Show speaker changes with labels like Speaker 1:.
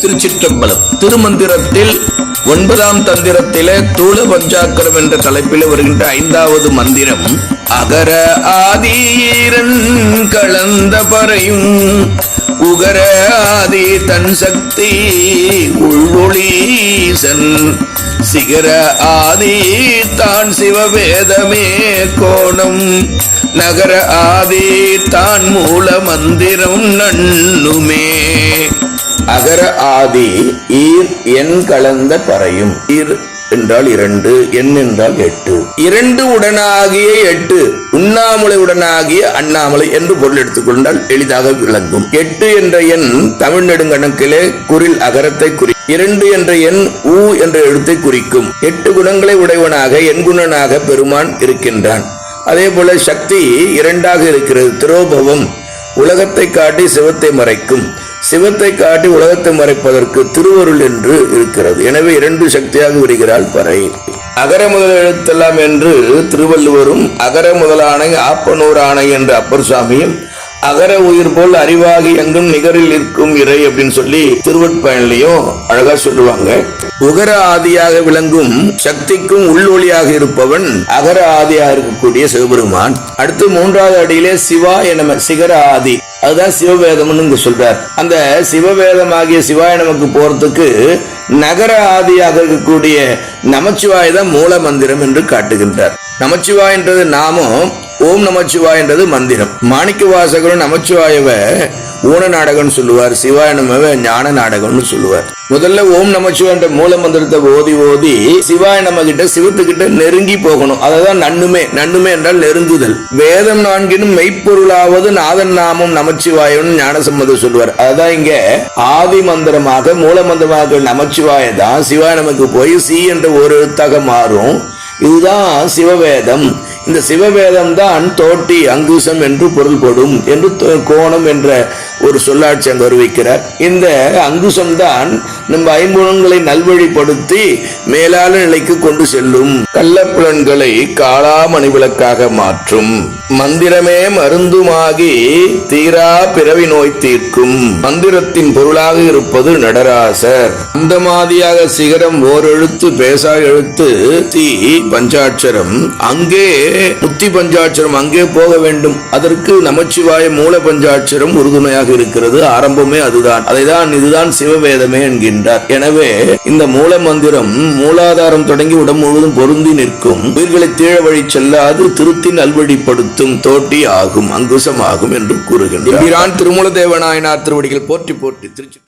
Speaker 1: திருச்சிற்றம்பலம். திருமந்திரத்தில் ஒன்பதாம் தந்திரத்திலே தூள பஞ்சாக்கரம் என்ற தலைப்பில் வருகின்ற ஐந்தாவது மந்திரம் அகர ஆதீரன் கலந்த பறையும் உகர ஆதி தன் சக்தி உள்ளொளீசன். சிகர ஆதி தான் சிவவேதமே கோணம் நகர ஆதி தான் மூல மந்திரம் நண்ணுமே. அகர ஆதி ஈர் எண் கலந்த பறையும். ஈர் என்றால் இரண்டு எண் என்றால் எட்டு. இரண்டு உடனாகிய எட்டு உண்ணாமலை உடனாகிய அண்ணாமலை என்று பொருள் எடுத்துக்கொண்டால் எளிதாக விளங்கும். எட்டு என்ற எண் தமிழ் நெடுங்கணக்கிலே குரில் அகரத்தை குறி இரண்டு என்ற எண் ஊ என்ற எழுத்தை குறிக்கும். எட்டு குணங்களை உடையவனாக எண்குணனாக பெருமான் இருக்கின்றான். அதே போல சக்தி இரண்டாக இருக்கிறது திரோபவம் உலகத்தை காட்டி சிவத்தை மறைக்கும். சிவத்தை காட்டி உலகத்தை மறைப்பதற்கு திருவருள் என்று இருக்கிறது. எனவே இரண்டு சக்தியாக விடுகிறாள் பறை. அகர முதல் எழுத்தெல்லாம் என்று திருவள்ளுவரும் அகர முதலானை ஆப்பனூர் ஆணை என்று அப்பர் சுவாமியும் அகர உயிர் போல் அறிவாகி எங்கும் நிகரில் இருக்கும் இறை அப்படின்னு சொல்லி திருவட்பயன்லையும் அழகா சொல்லுவாங்க. உகர ஆதியாக விளங்கும் சக்திக்கும் உள்ளொளியாக இருப்பவன் அகர ஆதியாக இருக்கக்கூடிய சிவபெருமான். அடுத்து மூன்றாவது அடியிலே சிவா என சிகர ஆதி. அதுதான் சிவவேதம்னு இங்க சொல்றார். அந்த சிவவேதம் ஆகிய சிவாய நமக்கு போறதுக்கு நகர ஆதியாக இருக்கக்கூடிய நமச்சிவாய் தான் மூல மந்திரம் என்று காட்டுகின்றார். நமச்சிவாய் என்றது நாமும் ஓம் நமச்சிவாயன்றது மந்திரம். மாணிக்க வாசகரும் நமச்சிவாயவ ஊன நாடகம்னு சொல்லுவார் சிவாயனமவ ஞான நாடகம்னு சொல்லுவார். முதல்ல ஓம் நமச்சிவாய் என்ற மூல மந்திரத்தை ஓதி ஓதி சிவாய நம்ம கிட்ட சிவத்துக்கிட்ட நெருங்கி போகணும். அததான் நன்னுமே. நன்னுமே என்றால் நெருங்குதல். வேதம் நான்கினும் மெய்ப்பொருளாவது நாதன் நாமம் நமச்சிவாயம் ஞானசம்மதம் சொல்லுவார். அதுதான் இங்க ஆதி மந்திரமாக மூல மந்திரமாக நமச்சிவாய தான் சிவாய நமக்கு போய் சி என்ற ஒரு எழுத்தாக மாறும். இதுதான் சிவவேதம். இந்த சிவவேதம் தான் தோட்டி அங்குசம் என்று பொருள்படும் என்று கோணம் என்ற ஒரு சொல்லாட்சி அங்கு அறிவிக்கிறார். இந்த அங்குசம்தான் நம்ம ஐம்புலன்களை நல்வழிப்படுத்தி மேலாள நிலைக்கு கொண்டு செல்லும். கள்ளப்புலன்களை காளாமணி விளக்காக மாற்றும். மந்திரமே மருந்துமாகி தீரா பிறவி நோய் தீர்க்கும். மந்திரத்தின் பொருளாக இருப்பது நடராசர். அந்த மாதியாக சிகரம் ஓரெழுத்து பேசா எழுத்து தி பஞ்சாட்சரம். அங்கே முத்தி பஞ்சாட்சரம் அங்கே போக வேண்டும். அதற்கு நமச்சிவாய மூல பஞ்சாட்சரம் உறுதுணையாக இருக்கிறது ஆரம்பமே அதுதான். அதைதான் இதுதான் சிவவேதமே என்கின்றார். எனவே இந்த மூல மந்திரம் மூலாதாரம் தொடங்கி உடம்பு முழுவதும் பொருந்தி நிற்கும். உயிர்களை தீழ வழி செல்லாது திருத்தி நல்வழிப்படுத்தும் தோட்டி ஆகும் அங்குசமாகும் என்று கூறுகின்றார். திருமூல தேவநாயனார் திருவடிகள் போற்றி போற்றி திருச்சி